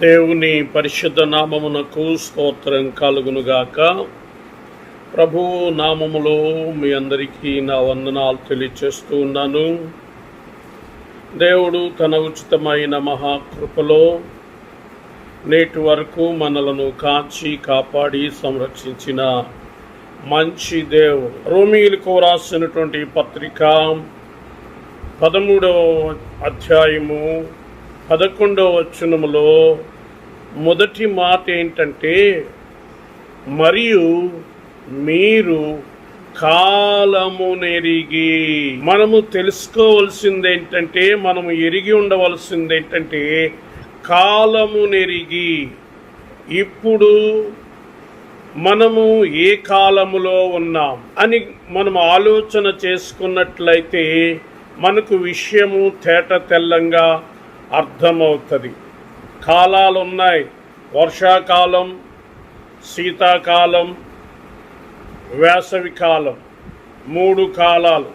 దేవుని పరిశుద్ధ నామమునకు స్తోత్రం కలుగునుగాక. ప్రభు నామములో మీ అందరికీ నా వందనాలు తెలియచేస్తూ ఉన్నాను. దేవుడు తన ఉచితమైన మహాకృపలో నేటి వరకు మనలను కాచి కాపాడి సంరక్షించిన మంచి దేవుడు. రోమిలకు రాసినటువంటి పత్రిక పదమూడవ అధ్యాయము పదకొండవ వచనములో మొదటి మాట ఏంటంటే మరియు మీరు కాలము నెరిగి మనము తెలుసుకోవలసింది ఏంటంటే మనము ఎరిగి ఉండవలసింది ఏంటంటే కాలము నెరిగి ఇప్పుడు మనము ఏ కాలములో ఉన్నాం? అని మనం ఆలోచన చేసుకున్నట్లయితే మనకు విషయము తేట తెల్లంగా అర్థమవుతుంది. కాలాలు ఉన్నాయి వర్షాకాలం శీతాకాలం వేసవి కాలం మూడు కాలాలు.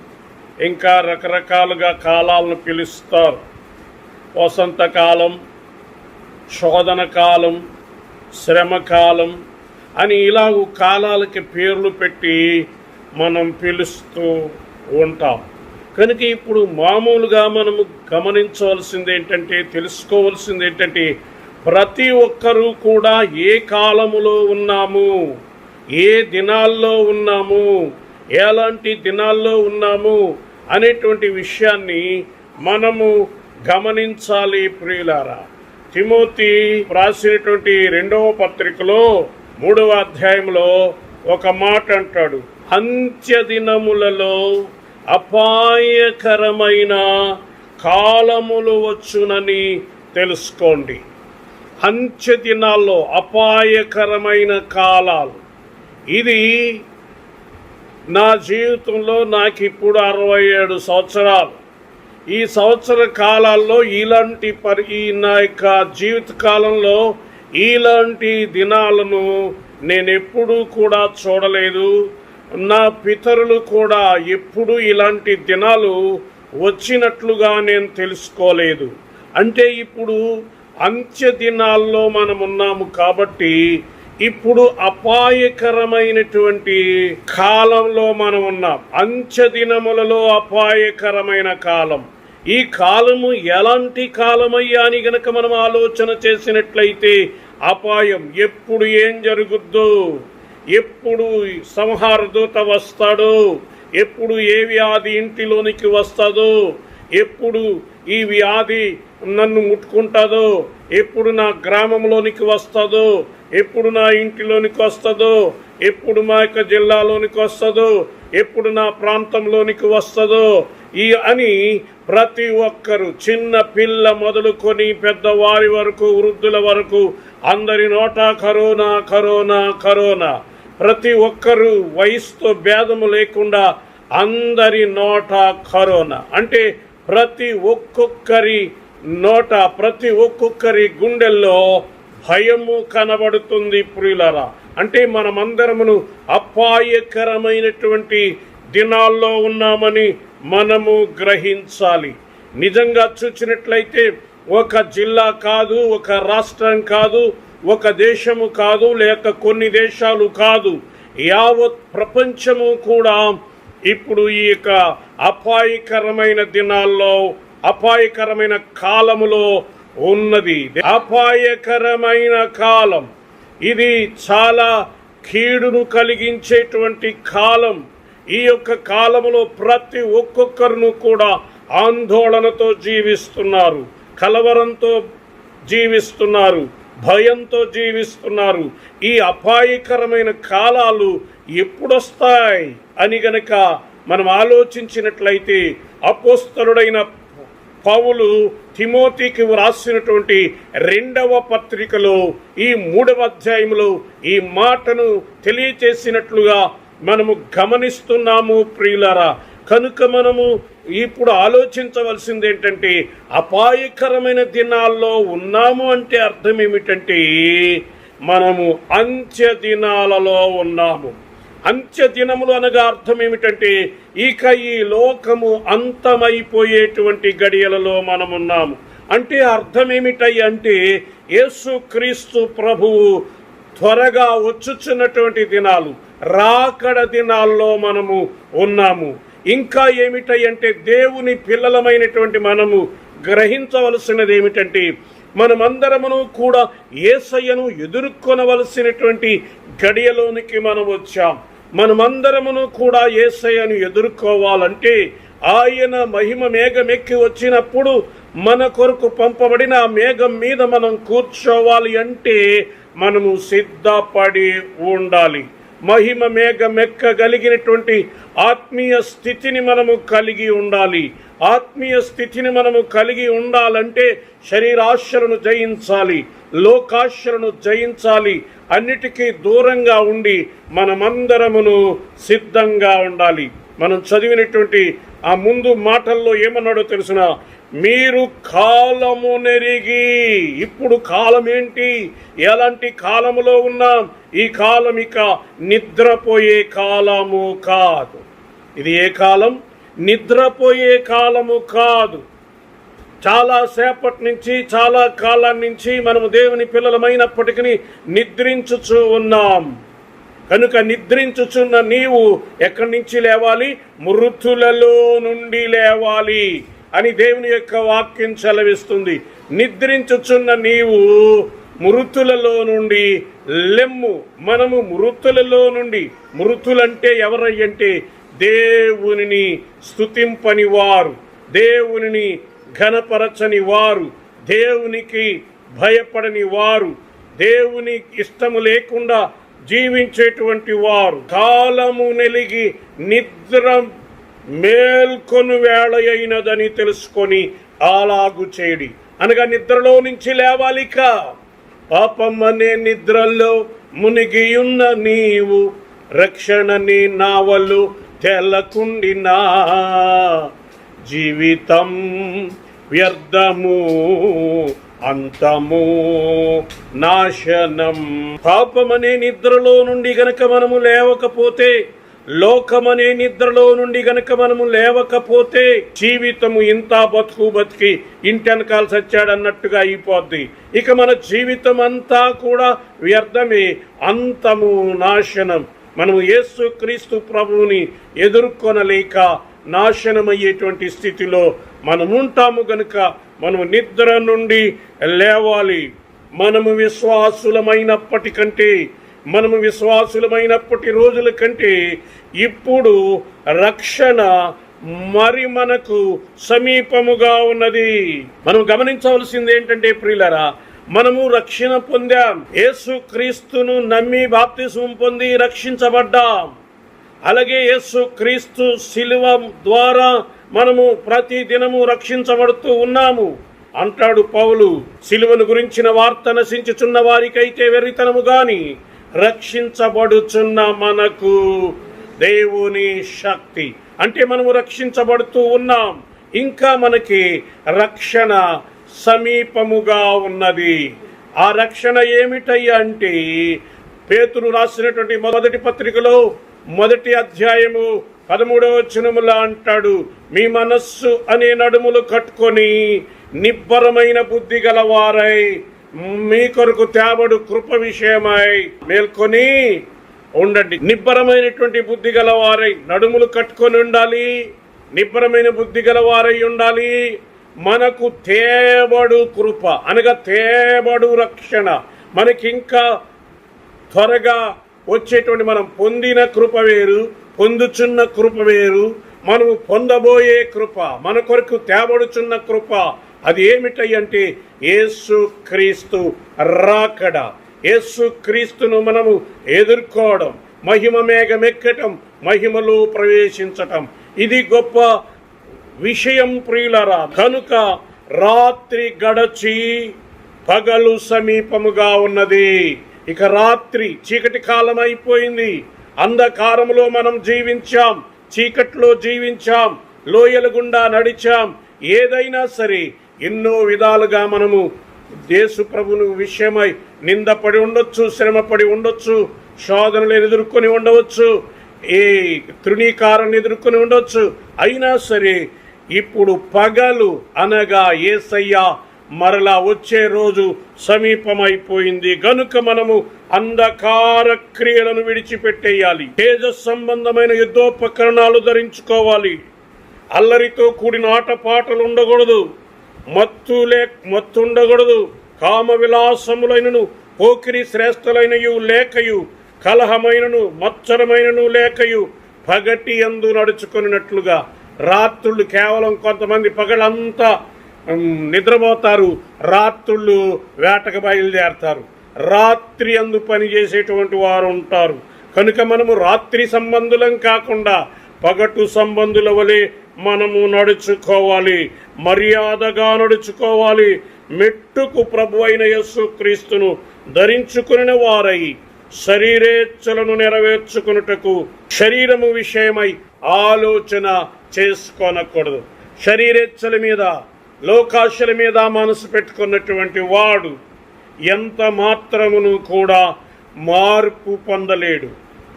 ఇంకా రకరకాలుగా కాలాలను పిలుస్తారు. వసంతకాలం శోధన కాలం శ్రమకాలం అని ఇలాగ కాలాలకి పేర్లు పెట్టి మనం పిలుస్తూ ఉంటాం. కనుక ఇప్పుడు మామూలుగా మనము గమనించవలసింది ఏంటంటే తెలుసుకోవలసింది ఏంటంటే ప్రతి ఒక్కరూ కూడా ఏ కాలములో ఉన్నాము? ఏ దినాల్లో ఉన్నాము? ఎలాంటి దినాల్లో ఉన్నాము? అనేటువంటి విషయాన్ని మనము గమనించాలి ప్రియులారా. తిమోతి రాసినటువంటి రెండవ పత్రికలో మూడవ అధ్యాయంలో ఒక మాట అంటాడు. అంత్య దినములలో అపాయకరమైన కాలములు వచ్చునని తెలుసుకోండి. అంత్య దినాల్లో అపాయకరమైన కాలాలు. ఇది నా జీవితంలో నాకు ఇప్పుడు అరవై ఏడు సంవత్సరాలు. ఈ సంవత్సర కాలాల్లో ఇలాంటి పరి ఈ నా యొక్క జీవిత కాలంలో ఇలాంటి దినాలను నేను ఎప్పుడూ కూడా చూడలేదు. నా పితరులు కూడా ఎప్పుడు ఇలాంటి దినాలు వచ్చినట్లుగా నేను తెలుసుకోలేదు. అంటే ఇప్పుడు అంత్య దినాల్లో మనం ఉన్నాము కాబట్టి ఇప్పుడు అపాయకరమైనటువంటి కాలంలో మనం ఉన్నాం అంత్య దినములలో అపాయకరమైన కాలం. ఈ కాలము ఎలాంటి కాలమయ్యా అని గనక మనం ఆలోచన చేసినట్లయితే అపాయం ఎప్పుడు ఏం జరుగుద్దో? ఎప్పుడు సంహార దూత వస్తాడో? ఎప్పుడు ఏ వ్యాధి ఇంటిలోనికి వస్తుందో? ఎప్పుడు ఈ వ్యాధి నన్ను ముట్టుకుంటుందో? ఎప్పుడు నా గ్రామంలోనికి వస్తుందో? ఎప్పుడు నా ఇంటిలోనికి వస్తుందో? ఎప్పుడు మా యొక్క జిల్లాలోనికి వస్తుందో? ఎప్పుడు నా ప్రాంతంలోనికి వస్తుందో? ఈ అని ప్రతి ఒక్కరు చిన్న పిల్ల మొదలుకొని పెద్దవారి వరకు వృద్ధుల వరకు అందరి నోట కరోనా కరోనా కరోనా ప్రతి ఒక్కరు వయసుతో భేదము లేకుండా అందరి నోట కరోనా. అంటే ప్రతి ఒక్కొక్కరి నోట ప్రతి ఒక్కొక్కరి గుండెల్లో భయము కనబడుతుంది ప్రియులరా. అంటే మనమందరమును అపాయకరమైనటువంటి దినాల్లో ఉన్నామని మనము గ్రహించాలి. నిజంగా చూసినట్లయితే ఒక జిల్లా కాదు ఒక రాష్ట్రం కాదు ఒక దేశము కాదు లేక కొన్ని దేశాలు కాదు యావత్ ప్రపంచము కూడా ఇప్పుడు ఈ యొక్క అపాయకరమైన దినాల్లో అపాయకరమైన కాలములో ఉన్నది. అపాయకరమైన కాలం. ఇది చాలా కీడును కలిగించేటువంటి కాలం. ఈ యొక్క కాలములో ప్రతి ఒక్కొక్కరును కూడా ఆందోళనతో జీవిస్తున్నారు కలవరంతో జీవిస్తున్నారు. భయంతో జీవిస్తున్నారు. ఈ అపాయకరమైన కాలాలు ఎప్పుడొస్తాయి? అని గనక మనం ఆలోచించినట్లయితే అపోస్తలుడైన పౌలు తిమోతికి వ్రాసినటువంటి రెండవ పత్రికలో ఈ మూడవ అధ్యాయంలో ఈ మాటను తెలియచేసినట్లుగా మనము గమనిస్తున్నాము ప్రియులరా. కనుక మనము ఇప్పుడు ఆలోచించవలసింది ఏంటంటే అపాయకరమైన దినాల్లో ఉన్నాము అంటే అర్థం ఏమిటంటే మనము అంత్య దినాలలో ఉన్నాము. అంత్య దినములు అనగా అర్థం ఏమిటంటే ఇక ఈ లోకము అంతమైపోయేటువంటి గడియలలో మనమున్నాము. అంటే అర్థం ఏమిటై అంటే యేసుక్రీస్తు ప్రభువు త్వరగా వచ్చుచున్నటువంటి దినాలు రాకడ దినాల్లో మనము ఉన్నాము. ఇంకా ఏమిటంటే దేవుని పిల్లలమైనటువంటి మనము గ్రహించవలసినది ఏమిటంటే మనమందరమును కూడా ఏసయ్యను ఎదుర్కొనవలసినటువంటి గడియలోనికి మనం వచ్చాం. మనమందరమును కూడా ఏసయ్యను ఎదుర్కోవాలంటే ఆయన మహిమ మేఘమెక్కి వచ్చినప్పుడు మన కొరకు పంపబడిన ఆ మేఘం మీద మనం కూర్చోవాలి అంటే మనము సిద్ధపడి ఉండాలి. మహిమ మేఘమెక్కగలిగినటువంటి ఆత్మీయ స్థితిని మనము కలిగి ఉండాలి. ఆత్మీయ స్థితిని మనము కలిగి ఉండాలంటే శరీరాశలను జయించాలి లోకాశలను జయించాలి. అన్నిటికీ దూరంగా ఉండి మనమందరమును సిద్ధంగా ఉండాలి. మనం చదివినటువంటి ఆ ముందు మాటల్లో ఏమన్నాడో తెలుసిన? మీరు కాలము నెరిగి ఇప్పుడు కాలం ఏంటి ఎలాంటి కాలములో ఉన్నాం? ఈ కాలం ఇక నిద్రపోయే కాలము కాదు. ఇది ఏ కాలం? నిద్రపోయే కాలము కాదు. చాలా సేపటి నుంచి చాలా కాలం నుంచి మనము దేవుని పిల్లలమైనప్పటికీ నిద్రించుచూ ఉన్నాం. కనుక నిద్రించుచున్న నీవు ఎక్కడి నుంచి లేవాలి? మృతులలో నుండి లేవాలి అని దేవుని యొక్క వాక్యం సెలవిస్తుంది. నిద్రించుచున్న నీవు మృతులలో నుండి లెమ్ము. మనము మృతులలో నుండి మృతులంటే ఎవరయ్యంటే దేవునిని స్థుతింపని వారు దేవునిని ఘనపరచని వారు దేవునికి భయపడని వారు దేవుని ఇష్టము లేకుండా జీవించేటువంటి వారు కాలము నెలిగి నిద్ర మేల్కొను వేళ అయినదని తెలుసుకొని అలాగు చేడి అనగా నిద్రలో నుంచి లేవాలిక పాపం అనే నిద్రలో మునిగియున్న నీవు రక్షణని నావలు తెలకుండినా. జీవితం వ్యర్థము అంతము నాశనం. పాపమనే నిద్రలో నుండి గనక మనము లేవకపోతే లోకమనే నిద్రలో నుండి గనక మనము లేవకపోతే జీవితము ఇంత బతుకు బతికి ఇంటెనకాల సచ్చాడన్నట్టుగా అయిపోద్ది. ఇక మన జీవితం అంతా కూడా వ్యర్థమే అంతము నాశనం. మనము యేసు క్రీస్తు ప్రభువుని ఎదుర్కొనలేక నాశనమయ్యేటువంటి స్థితిలో మనముంటాము గనుక మనము నిద్ర నుండి లేవాలి. మనము విశ్వాసులమైనప్పటికంటే మనము విశ్వాసులమైనప్పటి రోజుల కంటే ఇప్పుడు రక్షణ మరి మనకు సమీపముగా ఉన్నది. మనం గమనించవలసింది ఏంటంటే ప్రియులరా మనము రక్షణ పొందాం. యేసు క్రీస్తును నమ్మి బాప్తిసం పొంది రక్షించబడ్డాం. అలాగే యేసు క్రీస్తు శిలువ ద్వారా మనము ప్రతి దినము రక్షించబడుతూ ఉన్నాము అంటాడు పౌలు. శిలువను గురించిన వార్త నశించుచున్న వారికైతే వెర్రితనము గాని రక్షించబడుచున్న మనకు దేవుని శక్తి. అంటే మనము రక్షించబడుతూ ఉన్నాం ఇంకా మనకి రక్షణ సమీపముగా ఉన్నది. ఆ రక్షణ ఏమిటయ్యా అంటే పేతురు రాసినటువంటి మొదటి పత్రికలో మొదటి అధ్యాయము పదమూడవ వచనములా అంటాడు మీ మనస్సు అనే నడుములు కట్టుకొని నిబ్బరమైన బుద్ధి గలవారై మీ కొరకు తేబడు కృప విషయమై మేల్కొని ఉండండి. నిబ్బరమైనటువంటి బుద్ధి గలవారై నడుములు కట్టుకొని ఉండాలి నిబ్బరమైన బుద్ధి గలవారై ఉండాలి. మనకు తేబడు కృప అనగా తేబడు రక్షణ. మనకింకా త్వరగా వచ్చేటువంటి మనం పొందిన కృప వేరు పొందుచున్న కృప వేరు. మనము పొందబోయే కృప మన కొరకు తేబడుచున్న కృప అది ఏమిటంటే యేసు క్రీస్తు రాకడ. యేసు క్రీస్తును మనము ఎదుర్కోవడం మహిమ మేఘమెక్కటం మహిమలో ప్రవేశించటం. ఇది గొప్ప విషయం ప్రియులరా. కనుక రాత్రి గడచి పగలు సమీపముగా ఉన్నది. ఇక రాత్రి చీకటి కాలం అయిపోయింది అంధకారంలో మనం జీవించాం చీకట్లో జీవించాం లోయల గుండా నడిచాం. ఏదైనా సరే ఎన్నో విధాలుగా మనము దేశు ప్రభును విషయమై నిందపడి ఉండొచ్చు శ్రమపడి ఉండొచ్చు శోధనలు ఎదుర్కొని ఉండవచ్చు ఏ తృణీకారాన్ని ఎదుర్కొని ఉండొచ్చు. అయినా సరే ఇప్పుడు పగలు అనగా ఏసయ్య మరలా వచ్చే రోజు సమీపమైపోయింది. గనుక మనము అంధకార క్రియలను విడిచిపెట్టేయాలి. తేజ సంబంధమైన యుద్ధోపకరణాలు ధరించుకోవాలి. అల్లరితో కూడిన ఆటపాటలు ఉండకూడదు. మత్తు లే మత్తు ఉండకూడదు. కామ విలాసములైనను పోకిరి శ్రేష్టలైనయు లేకయు కలహమైనను మత్సరమైనను లేకయు పగటి ఎందు నడుచుకున్నట్లుగా రాత్రులు కేవలం కొంతమంది పగలంతా నిద్రపోతారు. రాత్రుళ్ళు వేటకు బయలుదేరతారు. రాత్రి అందు పని చేసేటువంటి వారు ఉంటారు. కనుక మనము రాత్రి సంబంధులం కాకుండా పగటు సంబంధుల వలె మనము నడుచుకోవాలి. మర్యాదగా నడుచుకోవాలి. మెట్టుకు ప్రభు అయిన యస్సు క్రీస్తును ధరించుకుని వారై శరీరేచ్ఛలను నెరవేర్చుకున్నటకు శరీరము విషయమై ఆలోచన చేసుకోనకూడదు. శరీరేచ్ఛల మీద లోకాశల మీద మనసు పెట్టుకున్నటువంటి వాడు ఎంత మాత్రమును కూడా మార్పు పొందలేడు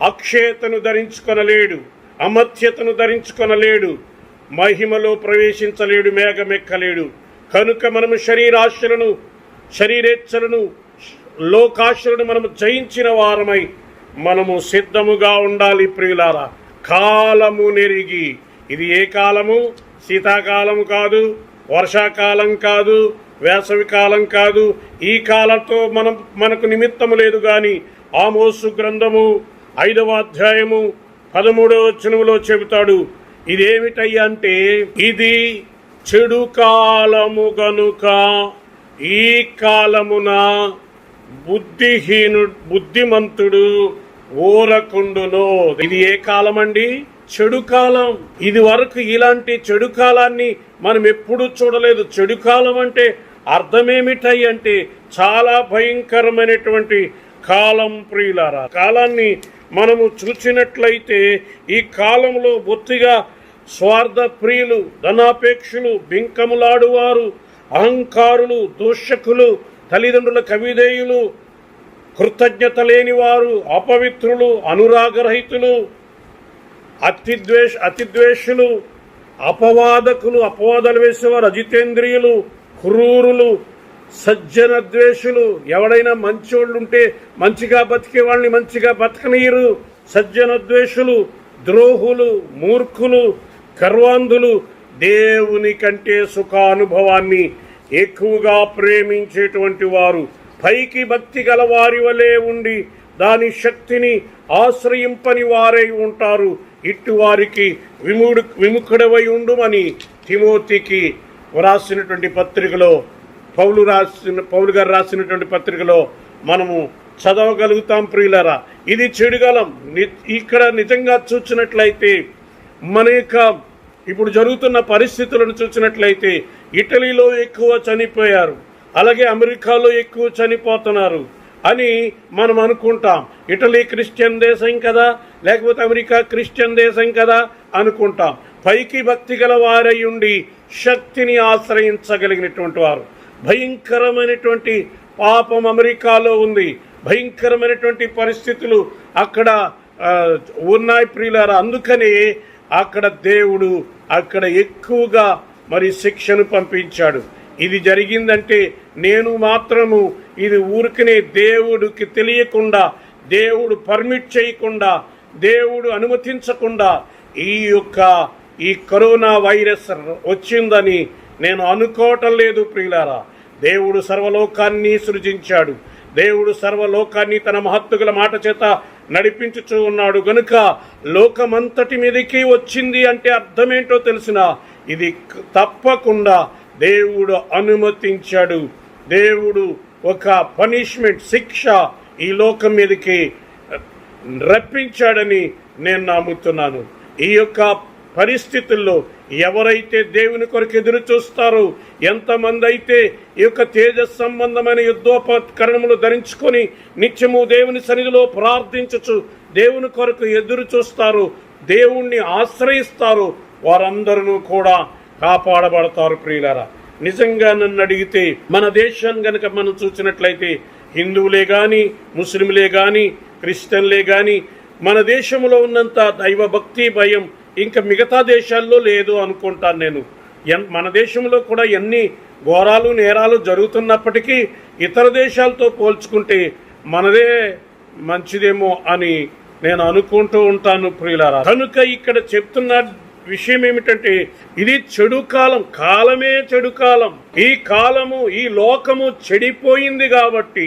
అక్షేతను ధరించుకొనలేడు అమత్యతను ధరించుకొనలేడు మహిమలో ప్రవేశించలేడు మేఘమెక్కలేడు. కనుక మనము శరీరాశలను శరీరేచ్ఛలను లోకాశలను మనము జయించిన వారమై మనము సిద్ధముగా ఉండాలి ప్రియులారా. కాలము నెరిగి ఇది ఏ కాలము? శీతాకాలము కాదు వర్షాకాలం కాదు వేసవి కాలం కాదు ఈ కాలంతో మనం మనకు నిమిత్తము లేదు కానీ ఆమోసు గ్రంథము ఐదవ అధ్యాయము పదమూడవ వచనములో చెబుతాడు. ఇదేమిటయ్యా అంటే ఇది చెడు కాలము గనుక ఈ కాలమున బుద్ధిహీను బుద్ధిమంతుడు ఊరకుండును. ఇది ఏ కాలం అండి చెడు కాలం. ఇది వరకు ఇలాంటి చెడు కాలాన్ని మనం ఎప్పుడూ చూడలేదు. చెడు కాలం అంటే అర్థమేమిటై అంటే చాలా భయంకరమైనటువంటి కాలం ప్రియులారా. కాలాన్ని మనము చూచినట్లయితే ఈ కాలంలో బొత్తిగా స్వార్థ ప్రియులు ధనాపేక్షలు బింకములాడువారు అహంకారులు దూషకులు తల్లిదండ్రుల కవిదేయులు కృతజ్ఞత లేని వారు అపవిత్రులు అనురాగరహితులు అతిద్వేష అతిద్వేషులు అపవాదకులు అపవాదాలు వేసేవారు అజితేంద్రియులు క్రూరులు సజ్జన ద్వేషులు ఎవడైనా మంచోళ్ళు ఉంటే మంచిగా బతికే వాళ్ళని మంచిగా బతకనీయరు. సజ్జన ద్వేషులు ద్రోహులు మూర్ఖులు కర్వాంధులు. దేవుని కంటే సుఖానుభవాన్ని ఎక్కువగా ప్రేమించేటువంటి వారు పైకి భక్తి గల వారి వలె ఉండి దాని శక్తిని ఆశ్రయింపని వారై ఉంటారు. ఇటు వారికి విముడు విముఖుడవై ఉండుమని తిమోతికి వ్రాసినటువంటి పత్రికలో పౌలు రాసిన పౌలు గారు రాసినటువంటి పత్రికలో మనము చదవగలుగుతాం ప్రియులరా. ఇది చెడుగలం. ని- ఇక్కడ నిజంగా చూసినట్లయితే మన యొక్క ఇప్పుడు జరుగుతున్న పరిస్థితులను చూసినట్లయితే ఇటలీలో ఎక్కువ చనిపోయారు. అలాగే అమెరికాలో ఎక్కువ చనిపోతున్నారు అని మనం అనుకుంటాం. ఇటలీ క్రిస్టియన్ దేశం కదా. లేకపోతే అమెరికా క్రిస్టియన్ దేశం కదా అనుకుంటాం. పైకి భక్తి గల వారై ఉండి శక్తిని ఆశ్రయించగలిగినటువంటి వారు. భయంకరమైనటువంటి పాపం అమెరికాలో ఉంది. భయంకరమైనటువంటి పరిస్థితులు అక్కడ ఉన్నాయి ప్రియులారా. అందుకనే అక్కడ దేవుడు అక్కడ ఎక్కువగా మరి శిక్షను పంపించాడు. ఇది జరిగిందంటే నేను మాత్రము ఇది ఊరికనే దేవుడికి తెలియకుండా దేవుడు పర్మిట్ చేయకుండా దేవుడు అనుమతించకుండా ఈ యొక్క ఈ కరోనా వైరస్ వచ్చిందని నేను అనుకోవటం లేదు ప్రియులారా. దేవుడు సర్వలోకాన్ని సృజించాడు. దేవుడు సర్వలోకాన్ని తన మహత్తుగల మాట చేత నడిపించుచూ ఉన్నాడు. గనుక లోకమంతటి మీదకి వచ్చింది అంటే అర్థమేంటో తెలిసిన ఇది తప్పకుండా దేవుడు అనుమతించాడు. దేవుడు ఒక పనిష్మెంట్ శిక్ష ఈ లోకం మీదకి రప్పించాడని నేను నమ్ముతున్నాను. ఈ యొక్క పరిస్థితుల్లో ఎవరైతే దేవుని కొరకు ఎదురు చూస్తారో ఎంతమంది అయితే ఈ యొక్క తేజ సంబంధమైన యుద్ధోపకరణములు ధరించుకొని నిత్యము దేవుని సన్నిధిలో ప్రార్థించచ్చు దేవుని కొరకు ఎదురు చూస్తారు దేవుణ్ణి ఆశ్రయిస్తారు వారందరూ కూడా కాపాడబడతారు ప్రియులారా. నిజంగా నన్ను అడిగితే మన దేశాన్ని గనక మనం చూసినట్లయితే హిందువులే గాని ముస్లింలే గాని క్రిస్టియన్లే గాని మన దేశంలో ఉన్నంత దైవ భక్తి భయం ఇంకా మిగతా దేశాల్లో లేదు అనుకుంటాను నేను. ఎన్- మన దేశంలో కూడా ఎన్ని ఘోరాలు నేరాలు జరుగుతున్నప్పటికీ ఇతర దేశాలతో పోల్చుకుంటే మనదే మంచిదేమో అని నేను అనుకుంటూ ఉంటాను ప్రియులారా. కనుక ఇక్కడ చెప్తున్న విషయం ఏమిటంటే ఇది చెడు కాలం కాలమే చెడు కాలం. ఈ కాలము ఈ లోకము చెడిపోయింది కాబట్టి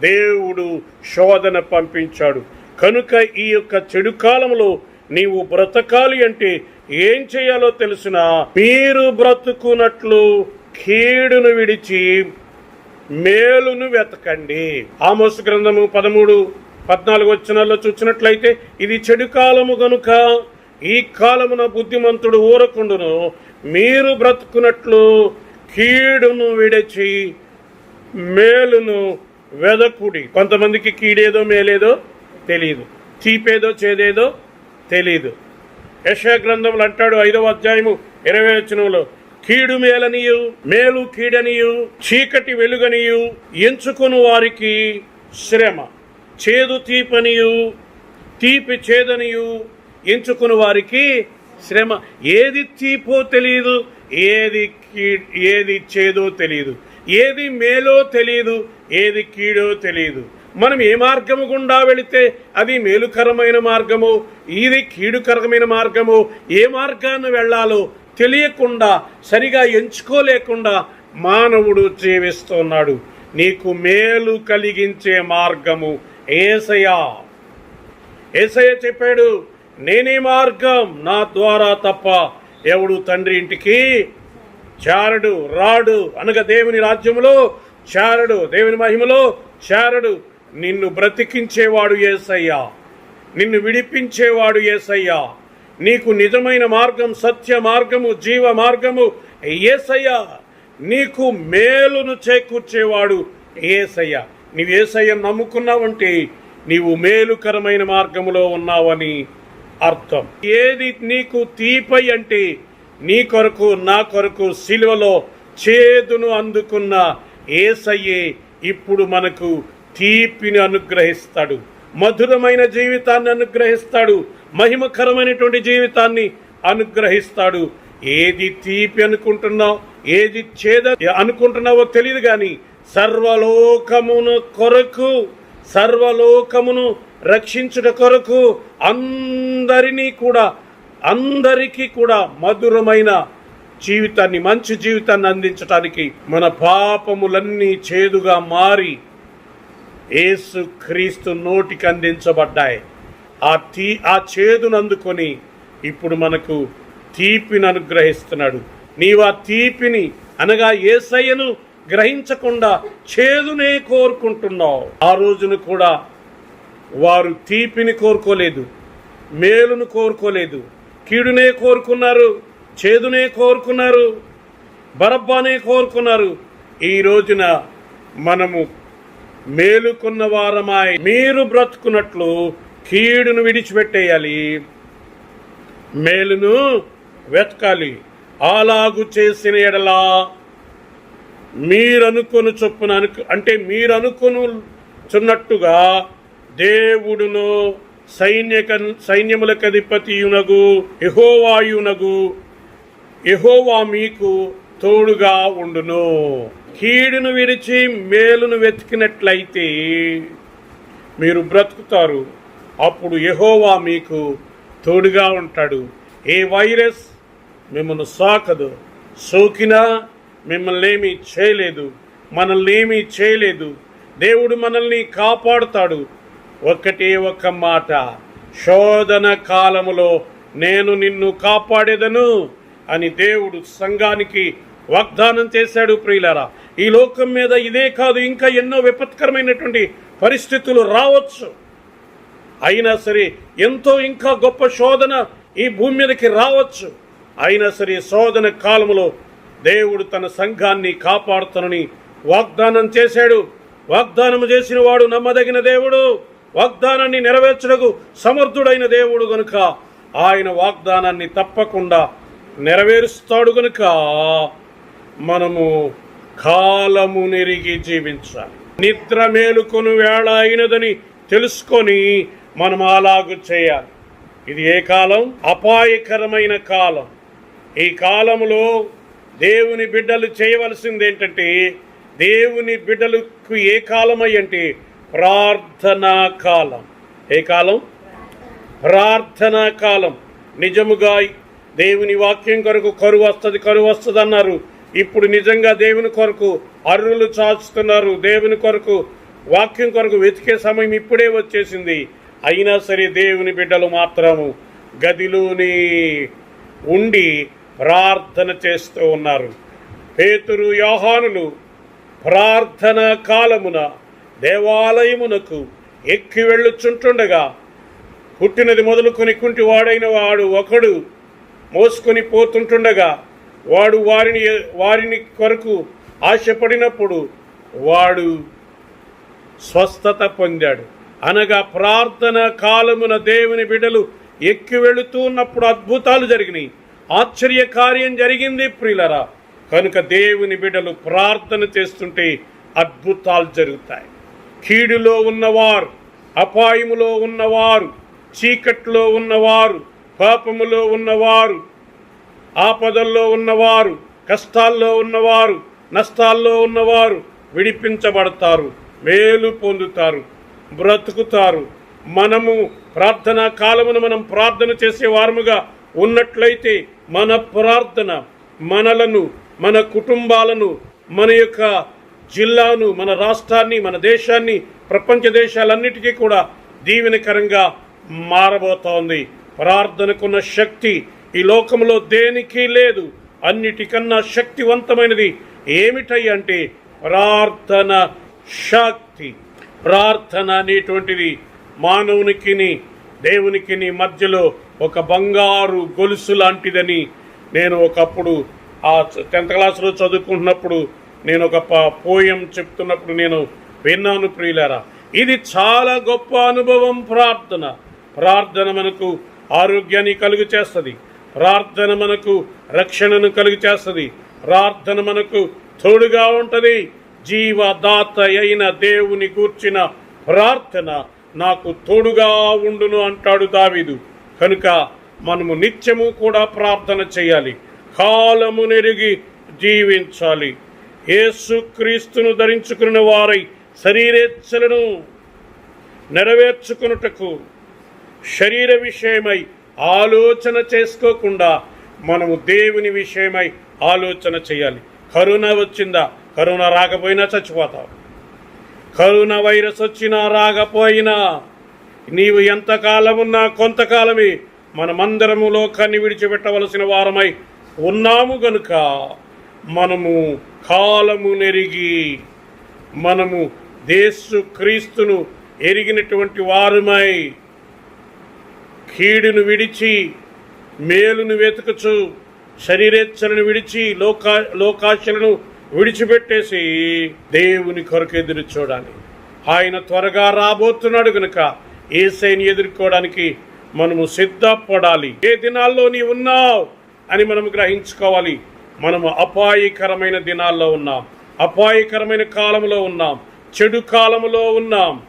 దేవుడు శోధన పంపించాడు. కనుక ఈ యొక్క చెడు కాలంలో నీవు బ్రతకాలి అంటే ఏం చేయాలో తెలిసిన? మీరు బ్రతుకున్నట్లు కీడును విడిచి మేలును వెతకండి. ఆమోస్ గ్రంథము పదమూడు పద్నాలుగు వచ్చినాల్లో చూసినట్లయితే ఇది చెడు కాలము గనుక ఈ కాలమున బుద్ధిమంతుడు ఊరకుండును మీరు బ్రతుకున్నట్లు కీడును విడిచి మేలును వెదకుడి. కొంతమందికి కీడేదో మేలేదో తెలియదు చీపేదో చేదేదో తెలియదు యశా గ్రంథములు అంటాడు ఐదవ అధ్యాయము ఇరవై వచనంలో కీడు మేలనియు మేలు కీడనియు చీకటి వెలుగనియు ఎంచుకుని వారికి శ్రమ. చేదు తీపనియు తీపి చేదనియు ఎంచుకుని వారికి శ్రమ. ఏది తీపో తెలియదు ఏది కీ- ఏది చేదో తెలియదు ఏది మేలో తెలియదు ఏది కీడో తెలియదు మనం ఏ మార్గము గుండా వెళితే అది మేలుకరమైన మార్గము ఇది కీడుకరమైన మార్గము ఏ మార్గాన్ని వెళ్ళాలో తెలియకుండా సరిగా ఎంచుకోలేకుండా మానవుడు జీవిస్తున్నాడు. నీకు మేలు కలిగించే మార్గము ఏసయా. ఏసయ్య చెప్పాడు నేనే మార్గం నా ద్వారా తప్ప ఎవడు తండ్రి ఇంటికి? చారడు రాడు అనగా దేవుని రాజ్యములో చారడు దేవుని మహిమలో చారడు నిన్ను బ్రతికించేవాడు ఏసయ్యా. నిన్ను విడిపించేవాడు ఏసయ్యా. నీకు నిజమైన మార్గం సత్య మార్గము జీవ మార్గము ఏసయ్యా. నీకు మేలును చేకూర్చేవాడు ఏసయ్య. నీవు ఏసయ్య నమ్ముకున్నావంటే నీవు మేలుకరమైన మార్గములో ఉన్నావని అర్థం. ఏది నీకు తీపై అంటే నీ కొరకు నా కొరకు సిలువలో చేదును అందుకున్న ఏసయ్యే ఇప్పుడు మనకు తీపిని అనుగ్రహిస్తాడు. మధురమైన జీవితాన్ని అనుగ్రహిస్తాడు. మహిమకరమైనటువంటి జీవితాన్ని అనుగ్రహిస్తాడు. ఏది తీపి అనుకుంటున్నావు ఏది చేద అనుకుంటున్నావో తెలియదు కానీ సర్వలోకమును కొరకు సర్వలోకమును రక్షించుట కొరకు అందరినీ కూడా అందరికీ కూడా మధురమైన జీవితాన్ని మంచి జీవితాన్ని అందించటానికి మన పాపములన్నీ చేదుగా మారి ఏసు క్రీస్తు నోటికి అందించబడ్డాయి. ఆ తీ ఆ చేదును అందుకొని ఇప్పుడు మనకు తీపిని అనుగ్రహిస్తున్నాడు. నీవు ఆ తీపిని అనగా ఏసయ్యను గ్రహించకుండా చేదునే కోరుకుంటున్నావు. ఆ రోజున కూడా వారు తీపిని కోరుకోలేదు మేలును కోరుకోలేదు. కీడునే కోరుకున్నారు చేదునే కోరుకున్నారు బరబ్బానే కోరుకున్నారు. ఈ రోజున మనము మేలుకున్న వారమాయ మీరు బ్రతుకున్నట్లు కీడును విడిచిపెట్టేయాలి. మేలును వెతకాలి. అలాగు చేసిన ఎడలా మీరనుకొను చొప్పున అనుకు అంటే మీరు అనుకొనుచున్నట్టుగా దేవుడును సైన్యక సైన్యములకధిపతియునగు ఎహోవాయునగు యహోవాయునగు యహోవా మీకు తోడుగా ఉండును. కీడును విడిచి మేలును వెతికినట్లయితే మీరు బ్రతుకుతారు. అప్పుడు యహోవా మీకు తోడుగా ఉంటాడు. ఏ వైరస్ మిమ్మల్ని సాకదు. సోకినా మిమ్మల్ని ఏమీ చేయలేదు మనల్ని ఏమీ చేయలేదు. దేవుడు మనల్ని కాపాడుతాడు. ఒక్కటే ఒక్క మాట శోధన కాలములో నేను నిన్ను కాపాడేదను అని దేవుడు సంఘానికి వాగ్దానం చేశాడు ప్రియులారా. ఈ లోకం మీద ఇదే కాదు ఇంకా ఎన్నో విపత్కరమైనటువంటి పరిస్థితులు రావచ్చు. అయినా సరే ఎంతో ఇంకా గొప్ప శోధన ఈ భూమి మీదకి రావచ్చు. అయినా సరే శోధన కాలంలో దేవుడు తన సంఘాన్ని కాపాడుతానని వాగ్దానం చేశాడు. వాగ్దానం చేసిన వాడు నమ్మదగిన దేవుడు. వాగ్దానాన్ని నెరవేర్చుటకు సమర్థుడైన దేవుడు గనుక ఆయన వాగ్దానాన్ని తప్పకుండా నెరవేరుస్తాడు గనుక మనము కాలము నెరిగి జీవించాలి. నిద్ర మేలుకొని వేళ అయినదని తెలుసుకొని మనం అలాగు చేయాలి. ఇది ఏ కాలం? అపాయకరమైన కాలం. ఈ కాలంలో దేవుని బిడ్డలు చేయవలసింది ఏంటంటే దేవుని బిడ్డలకు ఏ కాలం అంటే ప్రార్థనా కాలం. ఏ కాలం? ప్రార్థనా కాలం. నిజముగా దేవుని వాక్యం కొరకు కరువు వస్తుంది కరువు వస్తుంది అన్నారు ఇప్పుడు నిజంగా దేవుని కొరకు అర్రులు చాచుతున్నారు. దేవుని కొరకు వాక్యం కొరకు వెతికే సమయం ఇప్పుడే వచ్చేసింది. అయినా సరే దేవుని బిడ్డలు మాత్రము గదిలోని ఉండి ప్రార్థన చేస్తూ ఉన్నారు. పేతురు యోహానులు ప్రార్థన కాలమున దేవాలయమునకు ఎక్కి వెళ్ళుచుంటుండగా పుట్టినది మొదలుకొని కుంటి వాడైన వాడు ఒకడు మోసుకొని పోతుంటుండగా వాడు వారిని వారిని కొరకు ఆశపడినప్పుడు వాడు స్వస్థత పొందాడు. అనగా ప్రార్థన కాలమున దేవుని బిడ్డలు ఎక్కి వెళుతూ ఉన్నప్పుడు అద్భుతాలు జరిగినాయి. ఆశ్చర్య కార్యం జరిగింది ప్రియులరా కనుక దేవుని బిడ్డలు ప్రార్థన చేస్తుంటే అద్భుతాలు జరుగుతాయి. కీడులో ఉన్నవారు అపాయములో ఉన్నవారు చీకట్లో ఉన్నవారు పాపములో ఉన్నవారు ఆపదల్లో ఉన్నవారు కష్టాల్లో ఉన్నవారు నష్టాల్లో ఉన్నవారు విడిపించబడతారు మేలు పొందుతారు బ్రతుకుతారు. మనము ప్రార్థనా కాలమును మనం ప్రార్థన చేసే వారముగా ఉన్నట్లయితే మన ప్రార్థన మనలను మన కుటుంబాలను మన యొక్క జిల్లాను మన రాష్ట్రాన్ని మన దేశాన్ని ప్రపంచ దేశాలన్నిటికీ కూడా దీవెనకరంగా మారబోతోంది. ప్రార్థనకున్న శక్తి ఈ లోకంలో దేనికి లేదు. అన్నిటికన్నా శక్తివంతమైనది ఏమిటై అంటే ప్రార్థన శక్తి. ప్రార్థన అనేటువంటిది దేవునికి నీ మధ్యలో ఒక బంగారు గొలుసు లాంటిదని నేను ఒకప్పుడు ఆ టెన్త్ క్లాస్లో చదువుకుంటున్నప్పుడు నేను ఒక పోయం చెప్తున్నప్పుడు నేను విన్నాను ప్రియులారా. ఇది చాలా గొప్ప అనుభవం ప్రార్థన. ప్రార్థన మనకు ఆరోగ్యాన్ని కలుగు చేస్తుంది. ప్రార్థన మనకు రక్షణను కలుగు చేస్తుంది. ప్రార్థన మనకు తోడుగా ఉంటుంది. జీవదాత అయిన దేవుని కూర్చిన ప్రార్థన. నాకు తోడుగా ఉండును అంటాడు దావీదు. కనుక మనము నిత్యము కూడా ప్రార్థన చేయాలి. కాలము నెరిగి జీవించాలి. యేసుక్రీస్తును ధరించుకున్న వారై శరీరేచ్ఛలను నెరవేర్చుకున్నటకు శరీర విషయమై ఆలోచన చేసుకోకుండా మనము దేవుని విషయమై ఆలోచన చేయాలి. కరోనా వచ్చిందా? కరోనా రాకపోయినా చచ్చిపోతావు కరోనా వైరస్ వచ్చినా రాకపోయినా నీవు ఎంతకాలం ఉన్నా కొంతకాలమే మనమందరము లోకాన్ని విడిచిపెట్టవలసిన వారమై ఉన్నాము గనుక మనము కాలము నెరిగి మనము దేశు క్రీస్తును ఎరిగినటువంటి వారమై కీడును విడిచి మేలును వెతుకుచు శరీరేచ్ఛలను విడిచి లోకా లోకాశలను విడిచిపెట్టేసి దేవుని కొరకు ఎదురు చూడాలి. ఆయన త్వరగా రాబోతున్నాడు గనుక ఏసైని ఎదుర్కోవడానికి మనము సిద్ధపడాలి. ఏ దినాల్లో నీ ఉన్నావు అని మనం గ్రహించుకోవాలి. మనము అపాయకరమైన దినాల్లో ఉన్నాం. అపాయకరమైన కాలంలో ఉన్నాం. చెడు కాలంలో ఉన్నాం.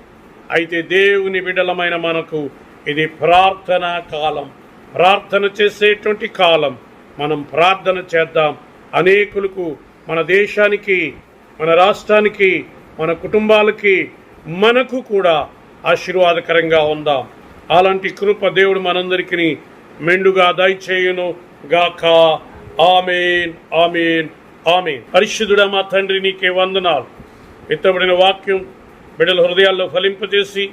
అయితే దేవుని విడలమైన మనకు ఇది ప్రార్థన కాలం. ప్రార్థన చేసేటువంటి కాలం. మనం ప్రార్థన చేద్దాం. అనేకులకు మన దేశానికి మన రాష్ట్రానికి మన కుటుంబాలకి మనకు కూడా ఆశీర్వాదకరంగా ఉందాం. అలాంటి కృప దేవుడు మనందరికీ మెండుగా దయచేయును గాక ఆమెన్ ఆమెన్ ఆమెన్. పరిశుద్ధుడా మా తండ్రి నీకే వందనాలు. ఎత్తబడిన వాక్యం బిడల హృదయాల్లో ఫలింపజేసి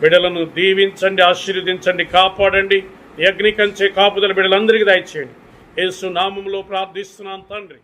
బిడలను దీవించండి ఆశీర్వదించండి కాపాడండి. యజ్ఞికంచే కంచే కాపుదల బిడలందరికీ దయచేయండి. యేసు నామంలో ప్రార్థిస్తున్నాను తండ్రి.